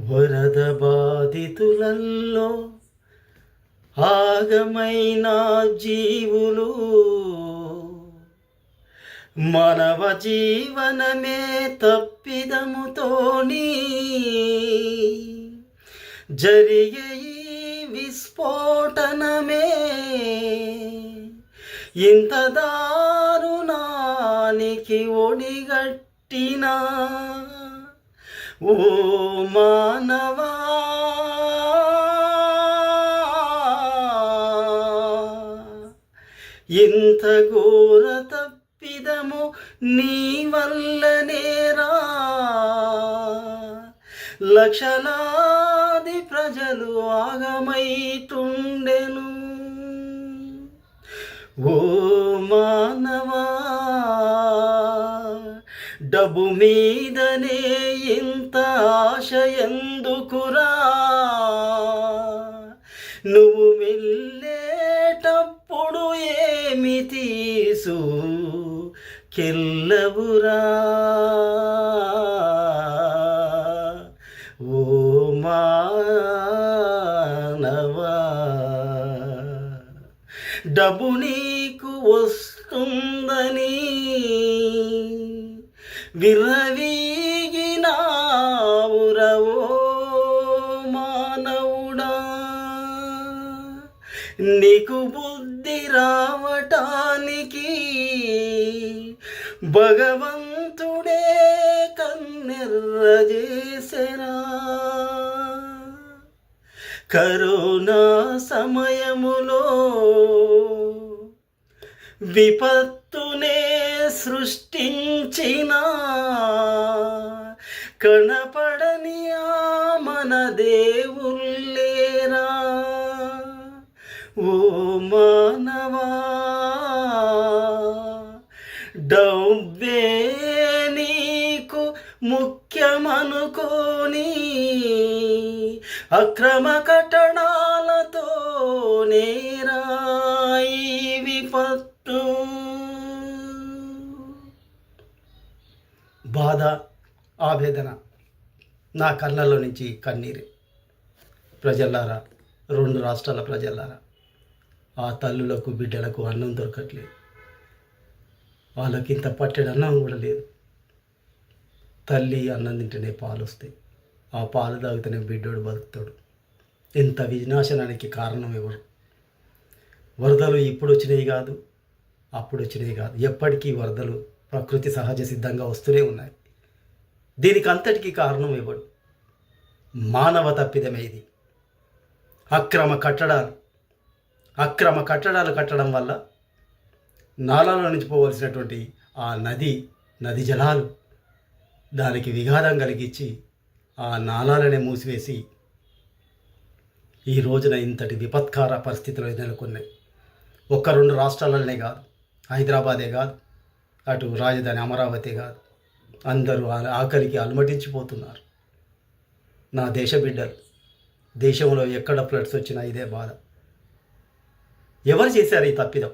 వరద బాధితులల్లో ఆగమైన జీవులు మనవ జీవనమే తప్పిదముతోని జరిగే ఈ విస్ఫోటనమే ఇంత దారుణానికి ఒడిగట్టినా ఓ మానవా! ఇంత ఘోర తప్పిదము నీ వల్లనేరా లక్షలాది ప్రజలు ఆగమైతుండెను. ఓ మానవా! డబ్బు మీదనే ఇంత ఆశ ఎందుకురా నువ్వు వెళ్ళేటప్పుడు ఏమి తీసు కెల్లవురా. ఓ మానవా డబ్బు నీకు వస్తుందని విర్రవీగినావురవో మానవుడా. నీకు బుద్ధి రావటానికి భగవంతుడే కన్నెర్ర చేసెరా కరోనా సమయములో విపత్తునే సృష్టించిన కనపడని ఆ మన దేవుళ్ళేరా ఓ మానవా డబ్బే నీకు ముఖ్యమనుకోని అక్రమ కట్టడాలతో ఆవేదన నా కళ్ళలో నుంచి కన్నీరే. ప్రజల్లారా రెండు రాష్ట్రాల ప్రజలారా ఆ తల్లులకు బిడ్డలకు అన్నం దొరకట్లేదు. వాళ్ళకి ఇంత పట్టెడు అన్నం కూడా లేదు. తల్లి అన్నం తింటేనే పాలు వస్తాయి ఆ పాలు తాగితేనే బిడ్డోడు బతుకుతాడు. ఇంత వినాశనానికి కారణం ఎవరు? వరదలు ఇప్పుడు వచ్చినాయి కాదు అప్పుడు వచ్చినాయి కాదు. ఎప్పటికీ వరదలు ప్రకృతి సహజ సిద్ధంగా వస్తూనే ఉన్నాయి. దీనికి అంతటికీ కారణం ఇవ్వడు మానవ తప్పిదమే ఇది అక్రమ కట్టడాలు. అక్రమ కట్టడాలు కట్టడం వల్ల నాలాలో నుంచి పోవలసినటువంటి ఆ నది నది జలాలు దానికి విఘాతం కలిగించి ఆ నాలాలనే మూసివేసి ఈ రోజున ఇంతటి విపత్కార పరిస్థితులు నెలకొన్నాయి. ఒక్క రెండు రాష్ట్రాలనే కాదు హైదరాబాదే కాదు అటు రాజధాని అమరావతి కాదు అందరూ ఆకలికి అలమటించిపోతున్నారు. నా దేశ బిడ్డలు దేశంలో ఎక్కడ ఫ్లడ్స్ వచ్చినా ఇదే బాధ. ఎవరు చేశారు ఈ తప్పిదం?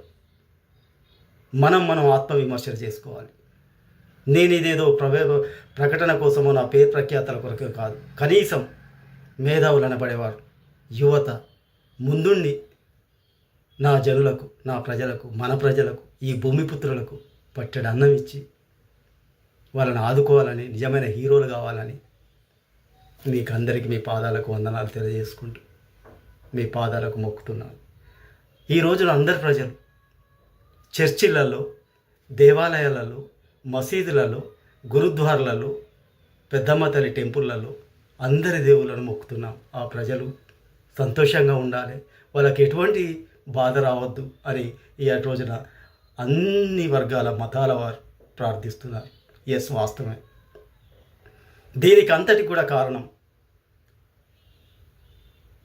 మనం మనం ఆత్మవిమర్శలు చేసుకోవాలి. నేను ఇదేదో ప్రవే ప్రకటన కోసమో నా పేరు ప్రఖ్యాతల కొరకు కాదు. కనీసం మేధావులు అనబడేవారు. యువత ముందుండి నా జనులకు నా ప్రజలకు మన ప్రజలకు ఈ భూమిపుత్రులకు పట్టెడు అన్నం ఇచ్చి వాళ్ళని ఆదుకోవాలని నిజమైన హీరోలు కావాలని మీకు అందరికీ మీ పాదాలకు వందనాలు తెలియజేసుకుంటూ మీ పాదాలకు మొక్కుతున్నాను. ఈ రోజున అందరు ప్రజలు చర్చిలలో దేవాలయాలలో మసీదులలో గురుద్వారాలలో పెద్దమ్మ తల్లి టెంపుల్లలో అందరి దేవులను మొక్కుతున్నాం. ఆ ప్రజలు సంతోషంగా ఉండాలి. వాళ్ళకి ఎటువంటి బాధ రావద్దు అని ఈ రోజున అన్ని వర్గాల మతాల వారు ప్రార్థిస్తున్నారు. ఎస్ వాస్తవమే. దీనికి అంతటి కూడా కారణం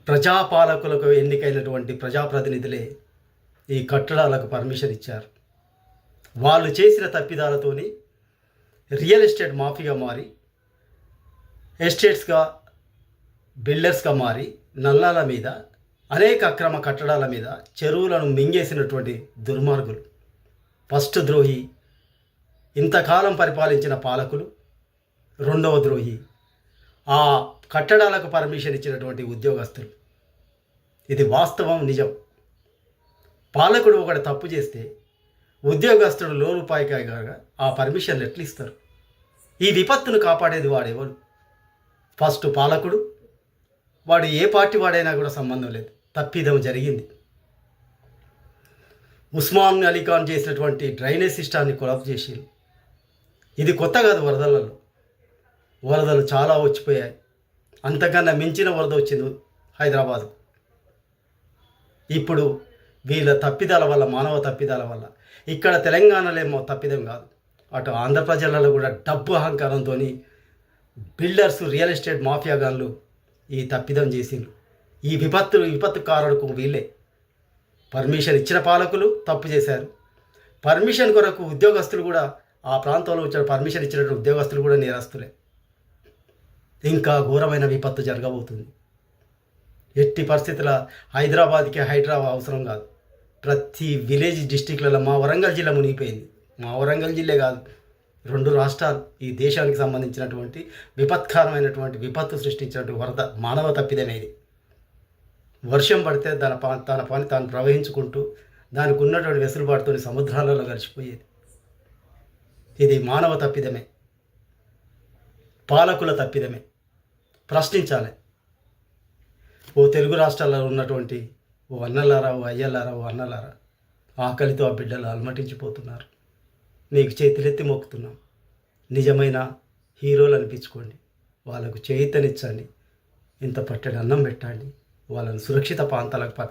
ప్రజాపాలకులకు ఎన్నికైనటువంటి ప్రజాప్రతినిధులే ఈ కట్టడాలకు పర్మిషన్ ఇచ్చారు. వాళ్ళు చేసిన తప్పిదాలతోని రియల్ ఎస్టేట్ మాఫీగా మారి ఎస్టేట్స్గా బిల్డర్స్గా మారి నల్లాల మీద అనేక అక్రమ కట్టడాల మీద చెరువులను మింగేసినటువంటి దుర్మార్గులు. ఫస్ట్ ద్రోహి ఇంతకాలం పరిపాలించిన పాలకులు రెండవ ద్రోహి ఆ కట్టడాలకు పర్మిషన్ ఇచ్చినటువంటి ఉద్యోగస్తులు. ఇది వాస్తవం నిజం. పాలకుడు ఒకటి తప్పు చేస్తే ఉద్యోగస్తుడు లోనుపాయికాయగా ఆ పర్మిషన్లు ఎట్లా ఇస్తారు ఈ విపత్తును కాపాడేది వాడేవాడు ఫస్ట్ పాలకుడు. వాడు ఏ పార్టీ వాడైనా కూడా సంబంధం లేదు. తప్పిదం జరిగింది. ఉస్మాన్ అలీఖాన్ చేసినటువంటి డ్రైనేజ్ సిస్టాన్ని కొలప్ చేసి ఇది కొత్త కాదు వరదలలో వరదలు చాలా వచ్చిపోయాయి. అంతకన్నా మించిన వరద వచ్చింది హైదరాబాదు. ఇప్పుడు వీళ్ళ తప్పిదాల వల్ల మానవ తప్పిదాల వల్ల ఇక్కడ తెలంగాణలో ఏమో తప్పిదం కాదు. అటు ఆంధ్ర ప్రజలలో కూడా డబ్బు అహంకారంతో బిల్డర్స్ రియల్ ఎస్టేట్ మాఫియా మాఫియాగాన్లు ఈ తప్పిదం చేసిండ్రు. ఈ విపత్తు విపత్తు కారణకు వీళ్ళే. పర్మిషన్ ఇచ్చిన పాలకులు తప్పు చేశారు. పర్మిషన్ కొరకు ఉద్యోగస్తులు కూడా ఆ ప్రాంతంలో వచ్చిన పర్మిషన్ ఇచ్చినటువంటి ఉద్యోగస్తులు కూడా నేరస్తులే. ఇంకా ఘోరమైన విపత్తు జరగబోతుంది. ఎట్టి పరిస్థితుల హైదరాబాద్కి హైదరాబాద్ అవసరం కాదు. ప్రతి విలేజ్ డిస్టిక్లలో మా వరంగల్ జిల్లా మునిగిపోయింది. మా వరంగల్ జిల్లే కాదు. రెండు రాష్ట్రాలు ఈ దేశానికి సంబంధించినటువంటి విపత్కరమైనటువంటి విపత్తు సృష్టించినటువంటి వరద మానవ తప్పిదనేది వర్షం పడితే దాని ప తన పని తాను ప్రవహించుకుంటూ దానికి ఉన్నటువంటి వెసులుబాటుతో సముద్రాలలో కలిసిపోయేది ఇది మానవ తప్పిదమే. పాలకుల తప్పిదమే. ప్రశ్నించాలి. ఓ తెలుగు రాష్ట్రాల్లో ఉన్నటువంటి ఓ అన్నలారా ఓ అయ్యలారా ఓ అన్నలారా ఆకలితో ఆ బిడ్డలు అలమటించిపోతున్నారు. నీకు చేతులెత్తి మొక్కుతున్నాం. నిజమైన హీరోలు అనిపించుకోండి. వాళ్ళకు చేతనిచ్చండి ఇంత పట్టడి అన్నం పెట్టండి. వాళ్ళని సురక్షిత ప్రాంతాలకు ప